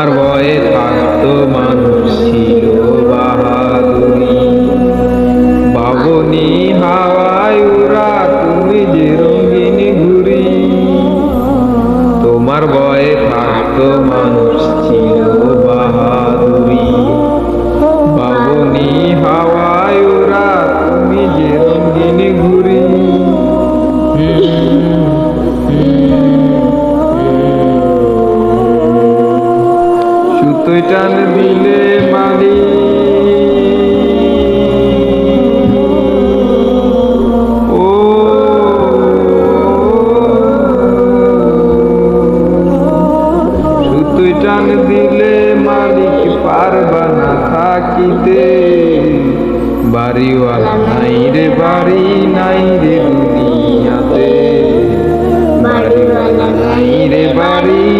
তোমার ভয়ে থাকত মানুষ ছিল বাহাদুরি। বাবনি হাওয়ায় উড়া, তুমি যে রঙিন ঘুরি তোমার ভয়ে থাকত মানুষ টান দিলে মালি ও। সুতোয় টান দিলে মালিক না থাকিতে। বাড়িওয়ালা নাই রে, বাড়ি নাই রে দুনিয়াতে। বাড়িওয়ালা নাই রে, বাড়ি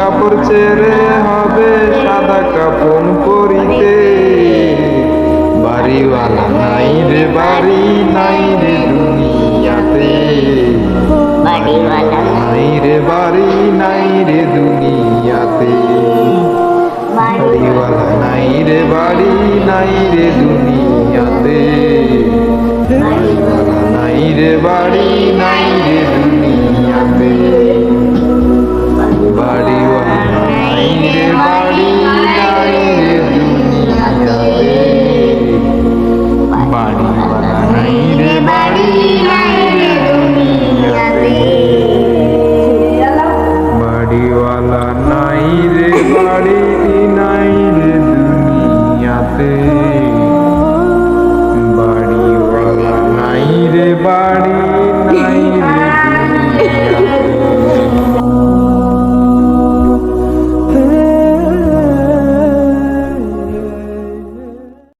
কাপড় ছেড়ে হবে সাদা কাপড় পরিতে। বাড়িওয়ালা নাই রে বাড়ি নাই রে দুনিয়াতে। নাই রে বাড়ি নাই রে দুনিয়াতে। বাড়িওয়ালা নাই রে বাড়ি নাই রে দুনিয়াতে। বাড়িওয়ালা নাই রে বাড়ি